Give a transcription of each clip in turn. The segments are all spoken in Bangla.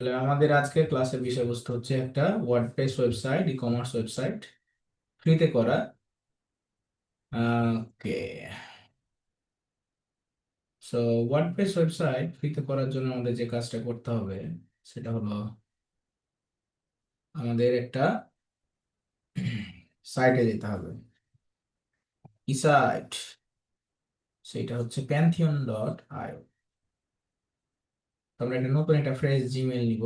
তাহলে আমাদের আজকের ক্লাসের বিষয়বস্তু হচ্ছে একটা WordPress website e commerce website ফ্রিতে করা। ওকে সো ওয়ার্ডপ্রেস ওয়েবসাইট ফ্রিতে করার জন্য আমাদের যে কাজটা করতে হবে, সেটা হলো আমাদের একটা সাইটে যেতে হবে। ই সাইট সেটা হচ্ছে প্যান্থিয়ন ডট আইও আমরা একটা নতুন একটা ফ্রেশ জিমেল নিব।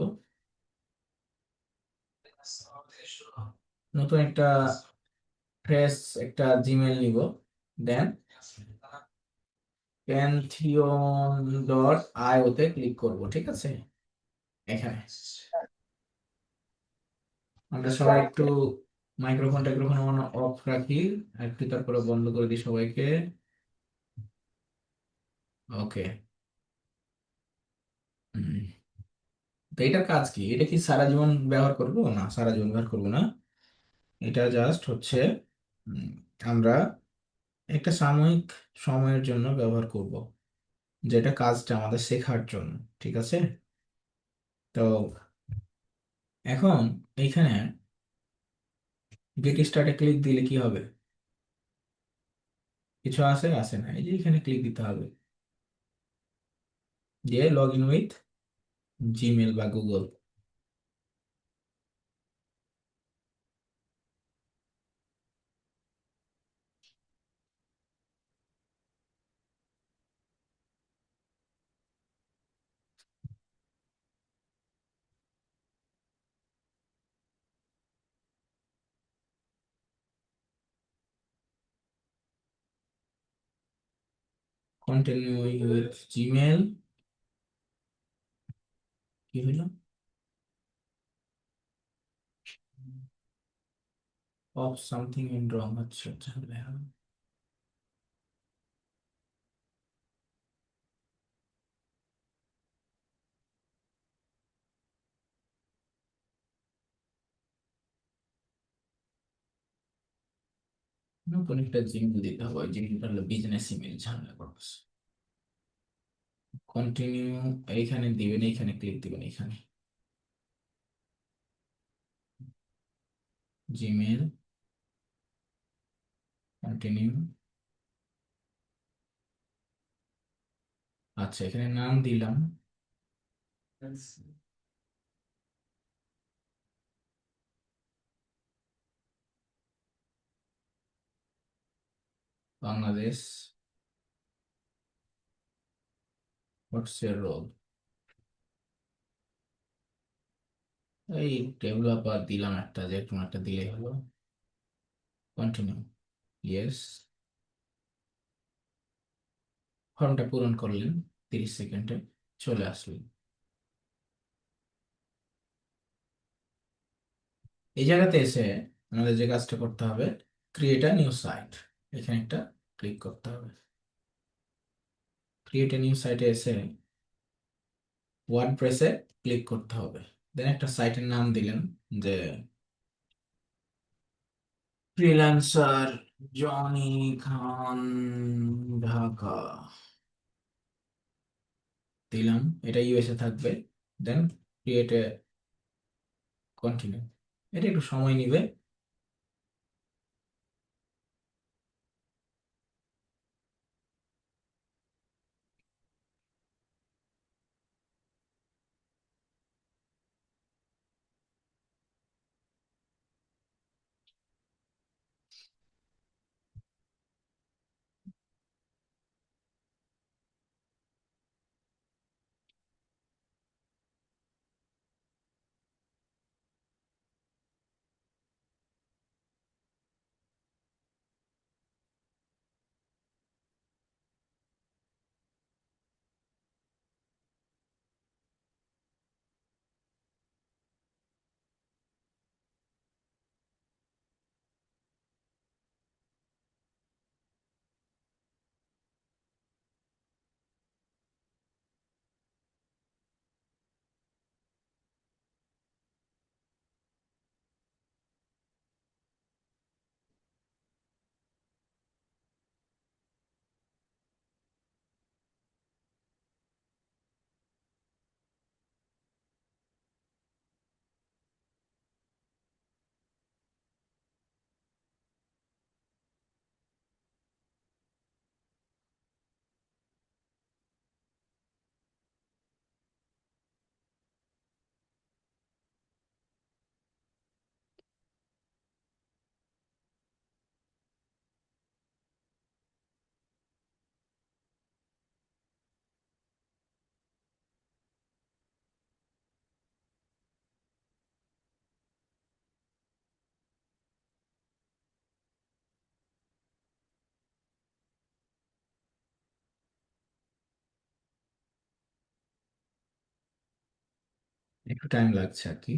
নতুন একটা ফ্রেশ একটা জিমেল নিব। দেন প্যান্থিয়ন ডট আইওতে ক্লিক করব, ঠিক আছে? এখানে। আমরা সবাই একটু মাইক্রোফোন টাইক্রোফোন অফ রাখি একটু তারপরে বন্ধ করে দিই সবাইকে। ওকে তো এটার কাজ কি? এটা কি সারা জীবন ব্যবহার করব? না, সারা জীবন ব্যবহার করব না। এটা জাস্ট হচ্ছে আমরা একটা সাময়িক সময়ের জন্য ব্যবহার করব, যেটা কাজটা আমাদের শেখার জন্য, ঠিক আছে? তো এখন এইখানে গেট স্টার্টে ক্লিক দিলে কি হবে? কিছু আছে? আছে না। এই যে এখানে ক্লিক দিতে হবে। দিয়ে লগ ইন উইথ জিমেল বা গুগল কন্টিনিউ উইথ জিমেল কি হইল অফ সামথিং ইন রং আচ্ছা আচ্ছা হ্যাঁ। নতুন একটা জিমেল দিতে হবে ওই জিমেলটা হলো বিজনেস ইমেল ঝামেলা করতেছে কন্টিনিউ এইখানে দিবেন এইখানে ক্লিক দিবেন এইখানে। জিমেল কন্টিনিউ আচ্ছা এখানে নাম দিলাম। বাংলাদেশ। হোয়াটস ইয়ার রোল এই ডেভেলপার দিলাম একটা, যে কোনো একটা দিলেই হলো। কন্টিনিউ ইয়েস ফর্মটা পূরণ করলেন, তিরিশ সেকেন্ডে চলে আসলেন। এই জায়গাতে এসে আমাদের যে কাজটা করতে হবে ক্রিয়েট আ নিউ সাইট এখানে একটা ক্লিক করতে হবে। ক্রিয়েট এ নিউ সাইটে এসে ওয়ার্ডপ্রেসে ক্লিক করতে হবে। দেন একটা সাইটের নাম দিলেন যে ফ্রিল্যান্সার জনি খান ঢাকা দিলাম, এটা ইউএসএ থাকবে। দেন ক্রিয়েট এ কন্টিনিউ এটা একটু সময় নিবে। একটু টাইম লাগছে আর কি।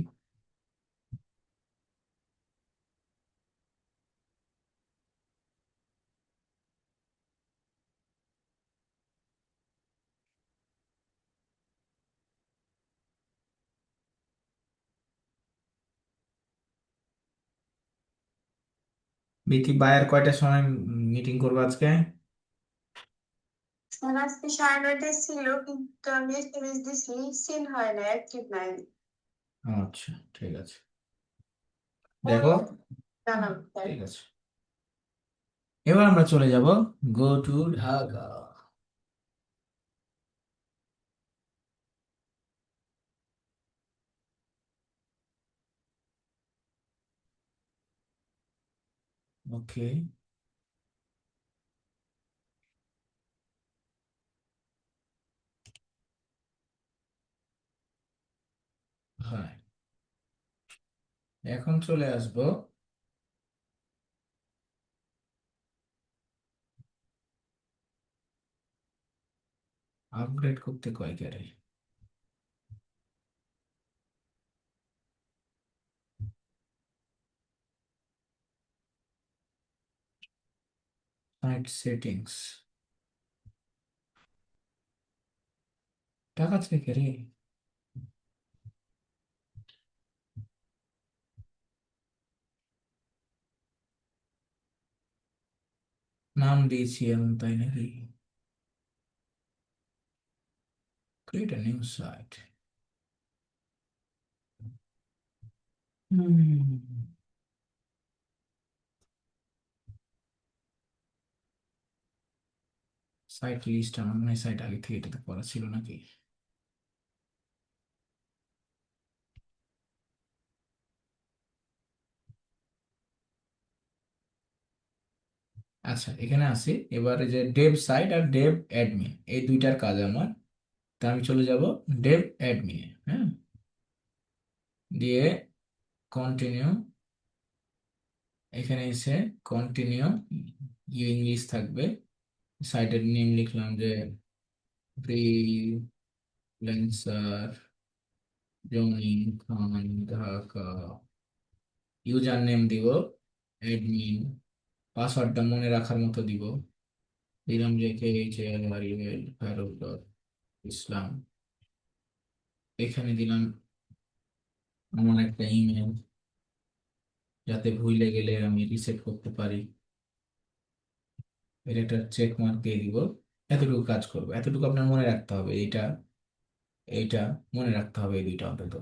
বিথি বায়ার কয়টার সময় মিটিং করব আজকে? স্যার আজকে সাড়ে নয়টায় ছিল কিন্তু আমি এসএমএস দিছি সিন হয় না অ্যাক্টিভ নাই আচ্ছা ঠিক আছে দেখো ঠিক আছে এবার আমরা চলে যাব গো টু ঢাকা ওকে হ্যাঁ। এখন চলে আসব। আপগ্রেড করতে কয় ক্যারে সাইট সেটিংস। টাকা থেকে রে নাম দিয়েছি এমন তাই নাকি? A new site site list আমার মনে হয় সাইট আগে থেকে এটাতে করা ছিল নাকি? আচ্ছা এখানে আসি। এবারে যে ডেভ সাইট আর ডেভ অ্যাডমিন এই দুইটার কাজ আমার। তা আমি চলে যাব ডেভ অ্যাডমিনে হ্যাঁ? দিয়ে কন্টিনিউ এখানে এসে কন্টিনিউ ইউ ইংলিশ থাকবে। সাইটের নেম লিখলাম যে freelancer Jony Khan Dhaka. User name দিব অ্যাডমিন পাসওয়ার্ডটা মনে রাখার মতো দিব। দিলাম যে K H L R Faruk dot Islam. এখানে দিলাম আমার একটা ইমেল যাতে ভুলে গেলে আমি রিসেট করতে পারি। এর একটা চেক মার্ক দিয়ে দিব। এতটুকু কাজ করব। এতটুকু আপনার মনে রাখতে হবে। এইটা এইটা মনে রাখতে হবে এই দুইটা অন্তত।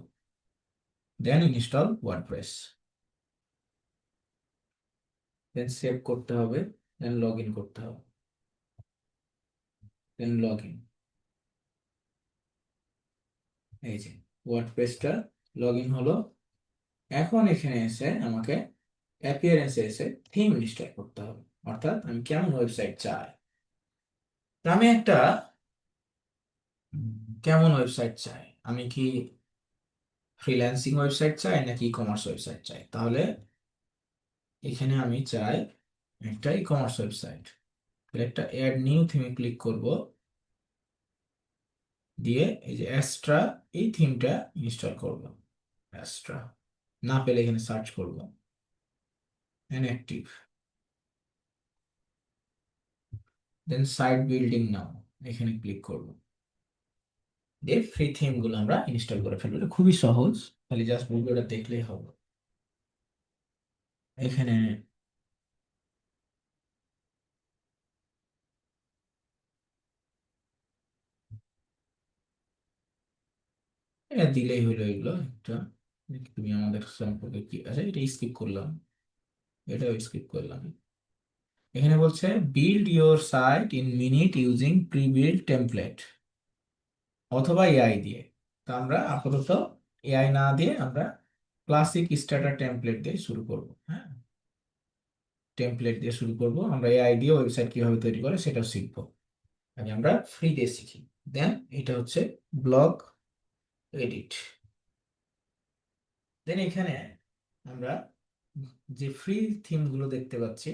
Then install WordPress then save করতে হবে দেন লগ ইন করতে হবে। দেন লগ ইন এই যে ওয়ার্ডপ্রেসটা লগ ইন হলো। এখন এখানে এসে আমাকে অ্যাপিয়ারেন্সে এসে থিম ইনস্টল করতে হবে। অর্থাৎ আমি কেমন ওয়েবসাইট চাই? আমি একটা কেমন ওয়েবসাইট চাই? আমি কি ফ্রিল্যান্সিং ওয়েবসাইট চাই নাকি ই কমার্স ওয়েবসাইট চাই? তাহলে এখানে আমি চাই একটা ই কমার্স ওয়েবসাইট তাহলে একটা অ্যাড নিউ থিমে ক্লিক করব। দিয়ে এই যে অ্যাস্ট্রা এই থিমটা ইনস্টল করব। অ্যাস্ট্রা না পেলে এখানে সার্চ করব। Active then site building now এখানে ক্লিক করব। দিয়ে ফ্রি থিমগুলো আমরা ইনস্টল করে ফেলব। খুবই সহজ। খালি জাস্ট ভিডিওটা দেখলেই হবে। এখানে দিলেই হলো এগুলো একটা। তুমি আমাদের সম্পর্কে কি আছে? এটা স্কিপ করলাম। এটাও স্কিপ করলাম। এখানে বলছে build your site in minute using pre build template অথবা এআই দিয়ে। তা আমরা আপাতত এআই না দিয়ে আমরা ক্লাসিক স্টার্টার টেমপ্লেট দিয়ে শুরু করব হ্যাঁ? টেমপ্লেট দিয়ে শুরু করব। আমরা এআই দিয়ে ওয়েবসাইট কীভাবে তৈরি করে সেটাও শিখব। আগে আমরা ফ্রি দিয়ে শিখি। দেন এটা হচ্ছে ব্লগ এডিট দেন এখানে আমরা যে ফ্রি থিমগুলো দেখতে পাচ্ছি,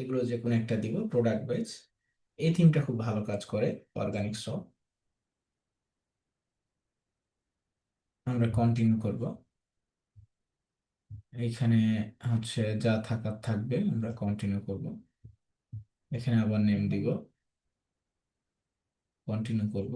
এগুলো যে কোনো একটা দিব প্রোডাক্ট ওয়াইজ এই থিমটা খুব ভালো কাজ করে অর্গানিক সব। আমরা কন্টিনিউ করব। এইখানে হচ্ছে যা থাকার থাকবে আমরা কন্টিনিউ করব। এখানে আবার নেম দিব। কন্টিনিউ করব।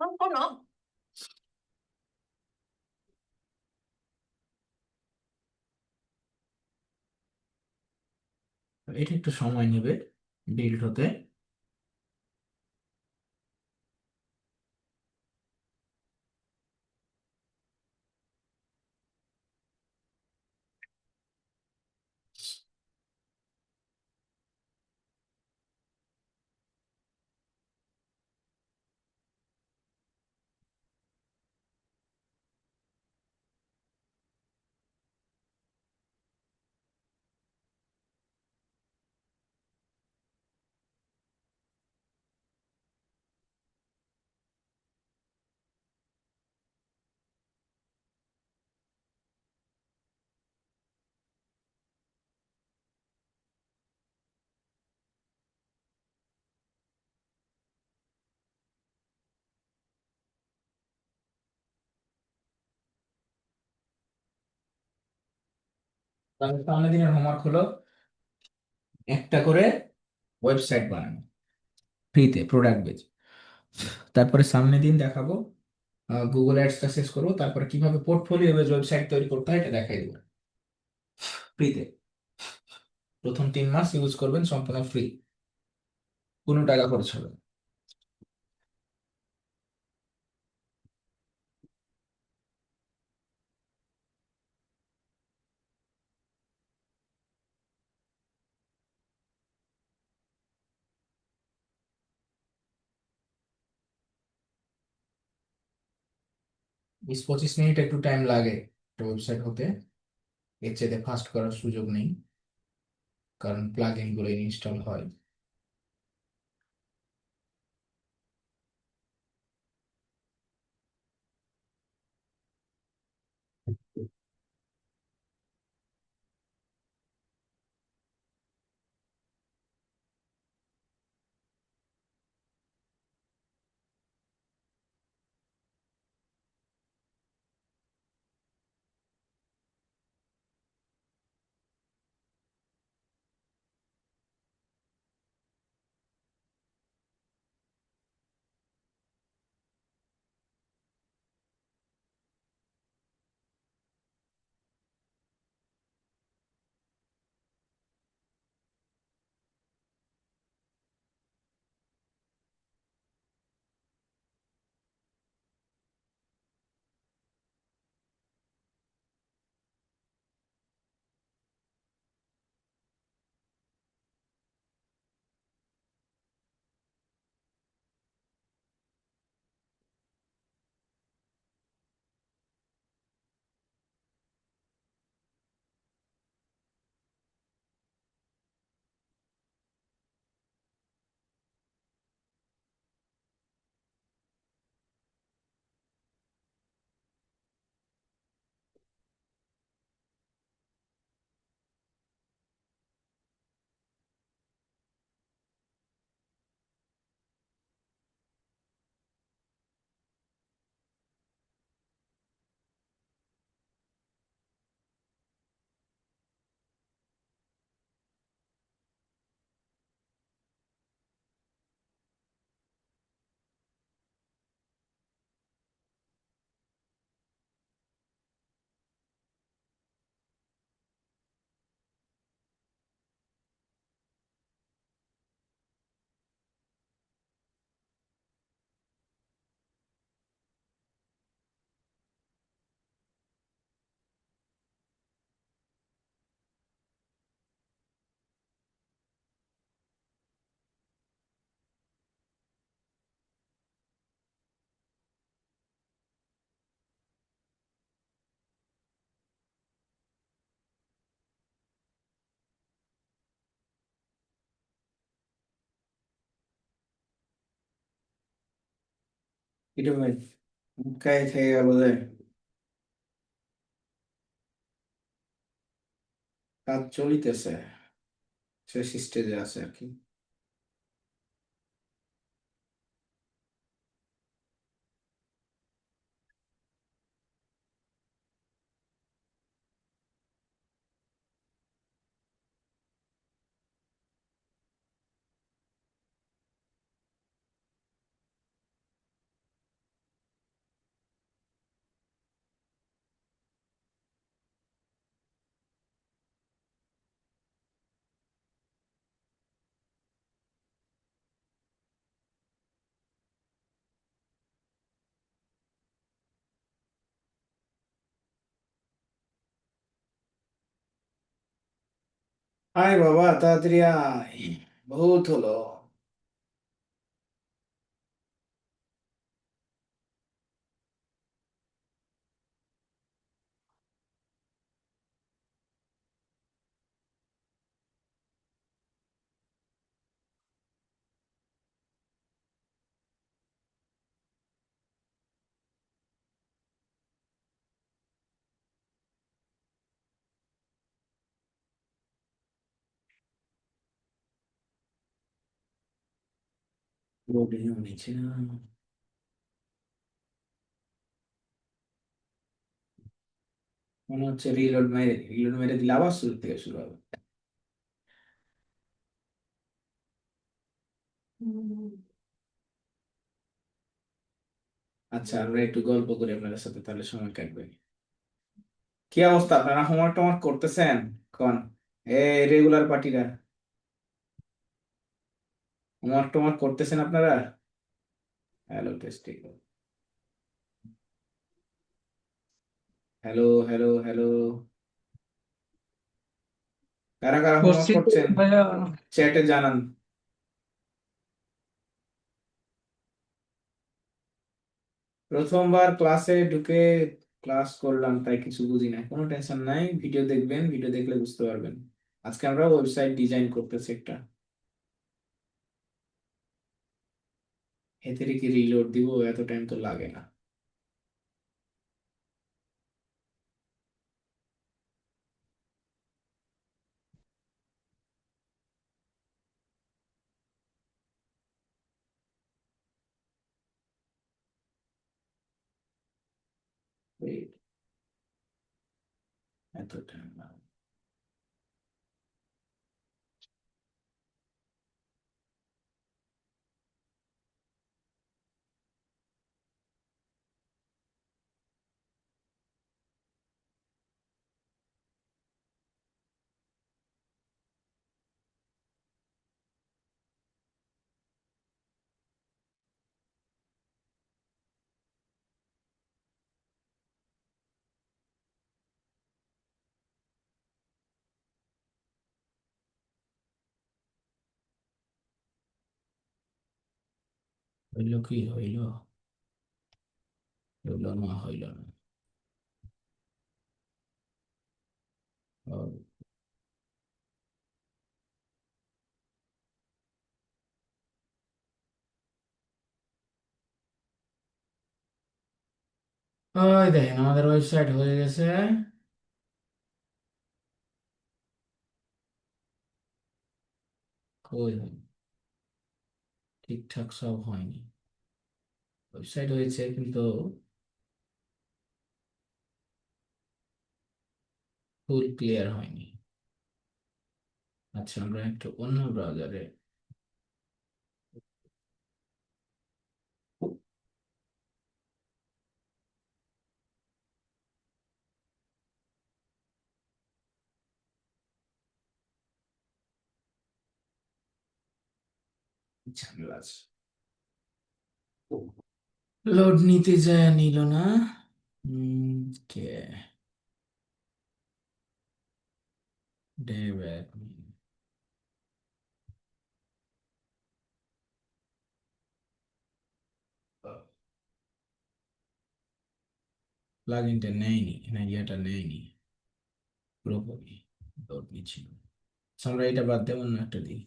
কোনো এটা একটু সময় নেবে বিল্ড হতে। তাহলে সামনের দিনের হোমওয়ার্ক হলো একটা করে ওয়েবসাইট বানানো ফ্রিতে প্রোডাক্ট বেচ তারপরে সামনের দিন দেখাবো গুগল অ্যাডসটা শেষ করব, তারপরে কীভাবে পোর্টফোলিও বেজ ওয়েবসাইট তৈরি করতে হয় এটা দেখাই দেবো। ফ্রিতে প্রথম তিন মাস ইউজ করবেন, সম্পূর্ণ ফ্রি কোনো টাকা খরচ হবে না। বিশ পঁচিশ মিনিট একটু টাইম লাগে একটা ওয়েবসাইট হতে এর চাইতে ফাস্ট করার সুযোগ নেই কারণ প্লাগ ইনগুলো ইনস্টল হয় এটা ভাই কাই থেকে গেল কাজ চলিতেছে শেষ স্টেজে আছে আর কি। আয় বাবা তাড়াতাড়ি আয় বহুত হলো আচ্ছা আমরা একটু গল্প করি আপনাদের সাথে তাহলে সময় কাটবে কি অবস্থা আপনারা হোমওয়ার্ক টোমওয়ার্ক করতেছেন কোন এ রেগুলার পার্টিরা হোমওয়ার্ক টোমওয়ার্ক করতেছেন আপনারা? Hello testing hello hello hello কারা কারা হোমওয়ার্ক করছেন? চ্যাটে জানান। প্রথমবার ক্লাসে ঢুকে ক্লাস করলাম তাই কিছু বুঝি না কোনো টেনশন নাই। ভিডিও দেখবেন ভিডিও দেখলে বুঝতে পারবেন। আজকে আমরা ওয়েবসাইট ডিজাইন করতেছি একটা। এতে কি রিলোড দিব এত টাইম তো লাগে না Wait, এত টাইম না হইল কি হইল হইল না হইল না ও, ওই দেখেন আমাদের ওয়েবসাইট হয়ে গেছে কই হয়নি ঠিকঠাক সব হয়নি। ওয়েবসাইট হয়েছে কিন্তু ফুল ক্লিয়ার হয়নি। আচ্ছা আমরা একটু অন্য ব্রাউজারে ঝামেলা আছে। লোড নিতে যায়, নিল না। কে অ্যাডমিন প্লাগইনটা নেয়নি পুরোপুরি লোড নিচ্ছিল। আমরা এটা বাদ দেব না একটা দিই।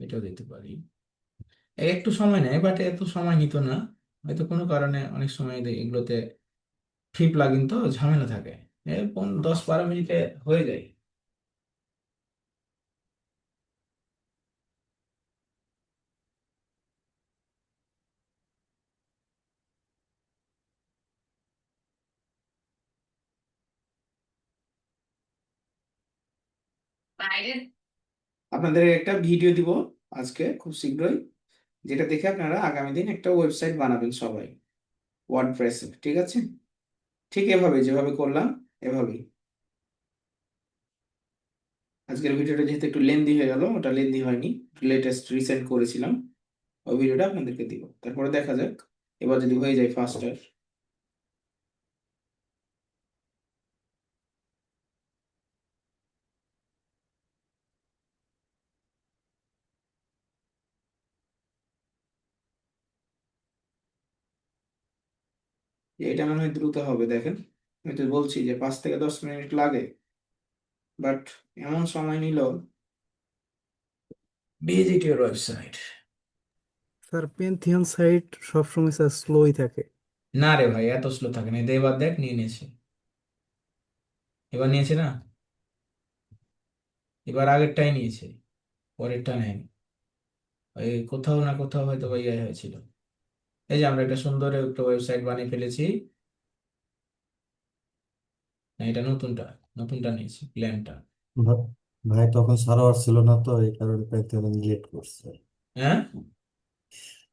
এটাও দিতে পারি। একটু সময় নেয় বাট এত সময় নিত না। হয়তো কোনো কারণে অনেক সময় এগুলোতে ফ্রি প্লাগিন তো, ঝামেলা থাকে। পনেরো দশ বারো মিনিটে হয়ে যায়। আপনাদের একটা ভিডিও দিব আজকে খুব শীঘ্রই, যেটা দেখে আপনারা আগামী দিন একটা ওয়েবসাইট বানাবেন সবাই ওয়ার্ডপ্রেসে ঠিক আছে? ঠিক এভাবে, যেভাবে করলাম, এভাবেই। আজকের ভিডিওটা যেহেতু একটু লেন্দি হয়ে গেল, ওটা লেন্দি হয়নি লেটেস্ট রিসেন্ট করেছিলাম, ওই ভিডিওটা আপনাদেরকে দিব। তারপরে দেখা যাক, এবার যদি হয়ে যায় ফাস্টার এটা মনে হয় দ্রুত হবে দেখেন। আমি তো বলছি যে পাঁচ থেকে দশ মিনিট লাগে বাট এমন সময় নিল। Visit your website sir পেন্থিয়ন site সবসময় স্যার স্লোই থাকে। না রে ভাই এত স্লো থাকে না। এবার দেখ নিয়ে নিয়েছে। এবার নিয়েছে না? এবার আগেরটাই নিয়েছে পরেরটা নেয়নি। ওই কোথাও না কোথাও হয়তো বা ইয়ে হয়েছিল। এই যে আমরা একটা সুন্দর একটা ওয়েবসাইট বানিয়ে ফেলেছি। না এটা নতুনটা নতুনটা নিয়েছি প্ল্যানটা ভাই তখন সার্ভার ছিল না তো এই কারণে প্যান্থিয়ন লেট করছে। হ্যাঁ?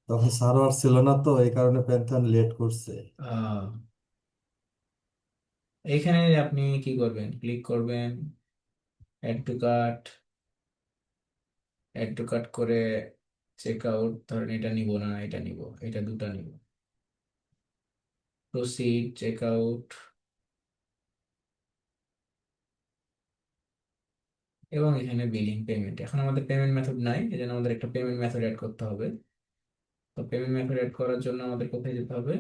তখন সার্ভার ছিল না তো এই কারণে প্যান্থিয়ন লেট করছে। আহ, এইখানে আপনি কি করবেন? ক্লিক করবেন add to cart add to cart করে চেক আউট ধরেন এটা নিব না, এটা নিব, এটা দুটা নিব। প্রসিড চেক আউট এবং এখানে বিলিং পেমেন্ট এখন আমাদের পেমেন্ট মেথড নাই, এজন্য আমাদের একটা পেমেন্ট মেথড অ্যাড করতে হবে। তো পেমেন্ট মেথড অ্যাড করার জন্য আমাদের কোথায় যেতে হবে?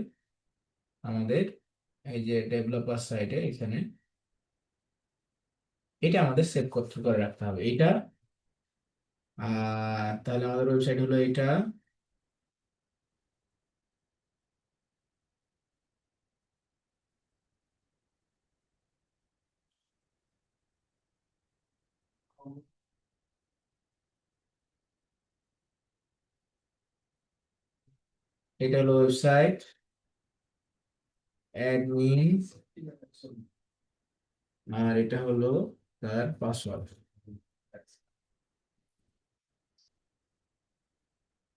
আমাদের এই যে ডেভেলপার সাইটে এখানে। এটা আমাদের সেভ করতে করে রাখতে হবে। এটা আর তাহলে আমাদের ওয়েবসাইট হলো এটা। এটা হলো ওয়েবসাইট অ্যাডমিন আর এটা হলো তার পাসওয়ার্ড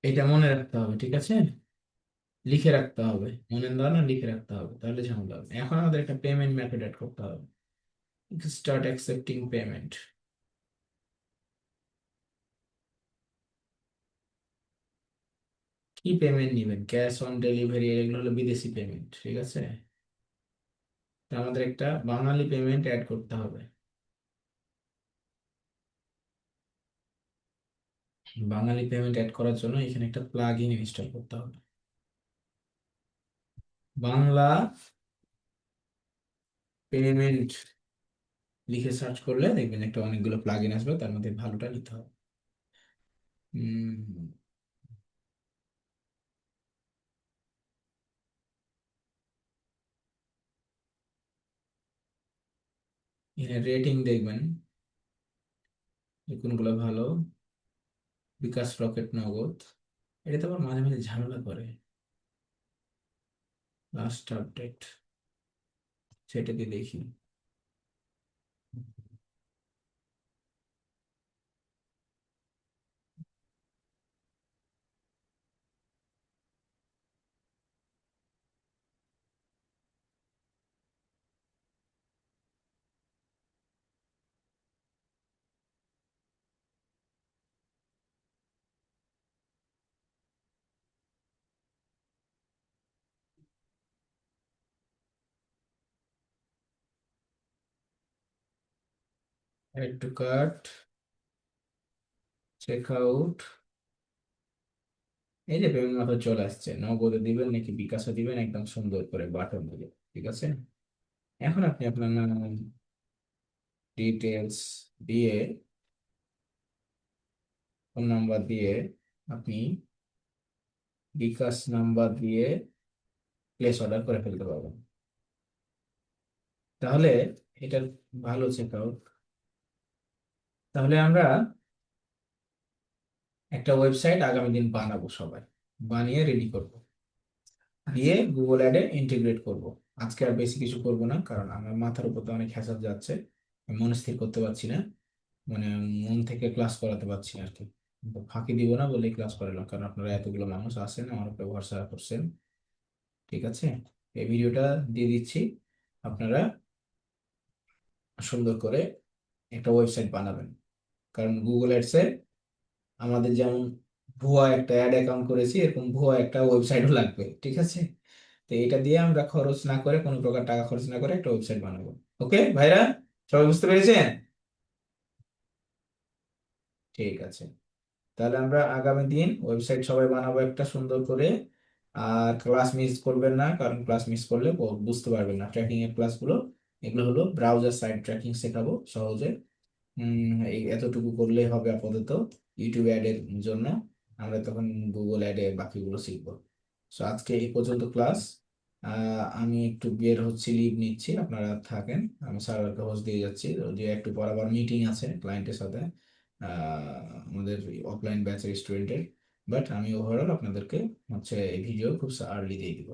এটা মনে রাখতে হবে, ঠিক আছে? লিখে রাখতে হবে। মনে না লিখে রাখতে হবে, তাহলে ঝামেলা হবে। এখন আমাদের একটা পেমেন্ট মেথড অ্যাড করতে হবে। স্টার্ট অ্যাকসেপ্টিং পেমেন্ট কি পেমেন্ট নেবেন? ক্যাশ অন ডেলিভারি এগুলো হলো বিদেশি পেমেন্ট ঠিক আছে? আমাদের একটা বাঙালি পেমেন্ট অ্যাড করতে হবে। বাঙালি পেমেন্ট অ্যাড করার জন্য এখানে একটা প্লাগ ইন ইনস্টল করতে হবে। বাংলা পেমেন্ট লিখে সার্চ করলে দেখবেন একটা অনেকগুলো প্লাগ ইন আসবে, তার মধ্যে ভালোটা নিতে হবে। এখানে রেটিং দেখবেন কোনগুলো ভালো। বিকাশ রকেট নগদ। এটা তো আবার মাঝে মাঝে ঝামেলা করে। লাস্ট আপডেট সেটাকে দেখি। Add to cart check out এই যে পেমেন্ট মেথড চলে আসছে, নগদে দিবেন নাকি বিকাশে দিবেন, একদম সুন্দর করে বাটন দিয়ে ঠিক আছে? এখন আপনি আপনার নাম ডিটেলস দিয়ে ফোন নাম্বার দিয়ে আপনি বিকাশ নাম্বার দিয়ে প্লেস অর্ডার করে ফেলতে পারবেন। তাহলে এটার ভালো চেক আউট তাহলে আমরা একটা ওয়েবসাইট আগামী দিন বানাবো সবাই। বানিয়ে রেডি করব। দিয়ে গুগল অ্যাডে ইন্টিগ্রেট করব। আজকে আর বেশি কিছু করব না কারণ আমার মাথার উপর তো অনেক হ্যাসাপ যাচ্ছে। আমি মন স্থির করতে পারছি না। মানে মন থেকে ক্লাস করাতে পারছি না আর কি ফাঁকি দিব না বলেই ক্লাস করালাম কারণ আপনারা এতগুলো মানুষ আছেন আমার উপরে ভরসা করছেন। ঠিক আছে? এই ভিডিওটা দিয়ে দিচ্ছি। আপনারা সুন্দর করে একটা ওয়েবসাইট বানাবেন। কারণ গুগল অ্যাডসে আমাদের যেমন ভুয়া একটা অ্যাড অ্যাকাউন্ট করেছি, এরকম ভুয়া একটা ওয়েবসাইটও লাগবে, ঠিক আছে? তো এটা দিয়ে আমরা খরচ না করে কোনো প্রকার টাকা খরচ না করে একটা ওয়েবসাইট বানাবো ওকে ভাইরা, সবাই বুঝতে পেরেছেন? ঠিক আছে। তাহলে আমরা আগামী দিন ওয়েবসাইট সবাই বানাবো একটা সুন্দর করে। আর ক্লাস মিস করবেন না, কারণ ক্লাস মিস করলে বুঝতে পারবেন না ট্র্যাকিং এর ক্লাসগুলো এগুলো হলো ব্রাউজার সাইট ট্র্যাকিং শেখাবো সহজে। এই এতটুকু করলেই হবে আপাতত ইউটিউব অ্যাডের জন্য। আমরা তখন গুগল অ্যাডে বাকিগুলো শিখব। সো আজকে এই পর্যন্ত ক্লাস আমি একটু বের হচ্ছি লিভ নিচ্ছি, আপনারা থাকেন। আমি সার্ভারকে হোস্ট দিয়ে যাচ্ছি। যে একটু পর আবার মিটিং আছে ক্লায়েন্টের সাথে আমাদের অফলাইন ব্যাচের স্টুডেন্টের বাট আমি ওভারঅল আপনাদেরকে হচ্ছে এই ভিডিও খুব আর্লি দিয়ে দিব।